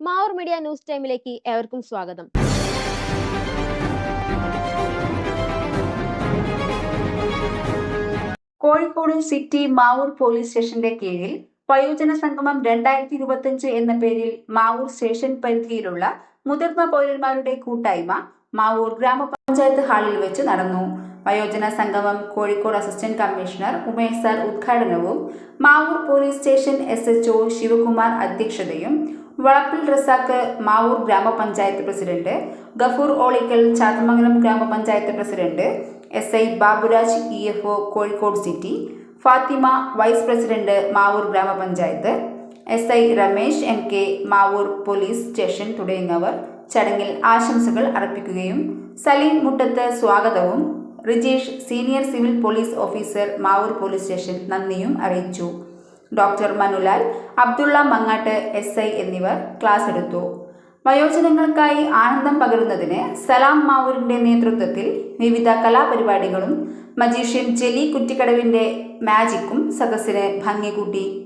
Mavoor media news ടൈമിലേക്ക് ഏവർക്കും സ്വാഗതം. കോഴിക്കോട് സിറ്റി മാവൂർ പോലീസ് സ്റ്റേഷന്റെ കീഴിൽ വയോജന സംഗമം രണ്ടായിരത്തി ഇരുപത്തിയഞ്ച് എന്ന പേരിൽ മാവൂർ സ്റ്റേഷൻ പരിധിയിലുള്ള മുതിർന്ന പൗരന്മാരുടെ കൂട്ടായ്മ മാവൂർ ഗ്രാമപഞ്ചായത്ത് ഹാളിൽ വെച്ച് നടന്നു. വയോജന സംഗമം Kozhikode assistant commissioner Umesh sir ഉദ്ഘാടനവും Mavoor police station S HO Sivakumar അധ്യക്ഷതയും Valappil Razak Mavoor grama panchayat president Gafoor Olikkal Chathamangalam grama panchayat president S I Baburaj E F O Kozhikode city Fathima vice president Mavoor grama panchayat S I Ramesh N K Mavoor police station തുടങ്ങിയവർ ചടങ്ങിൽ ആശംസകൾ അർപ്പിക്കുകയും സലീം മുട്ടത്ത് സ്വാഗതവും Rijesh senior civil police officer Mavoor police station നന്ദിയും അറിയിച്ചു. Doctor Manulal Abdulla Mangatt S I എന്നിവർ class എടുത്തു. വയോജനങ്ങൾക്കായി ആനന്ദം പകരുന്നതിന് സലാം മാവൂരിന്റെ നേതൃത്വത്തിൽ വിവിധ കലാപരിപാടികളും മജീഷ്യൻ ജെലി കുറ്റിക്കടവിന്റെ മാജിക്കും സദസ്സിന് ഭംഗി കൂട്ടി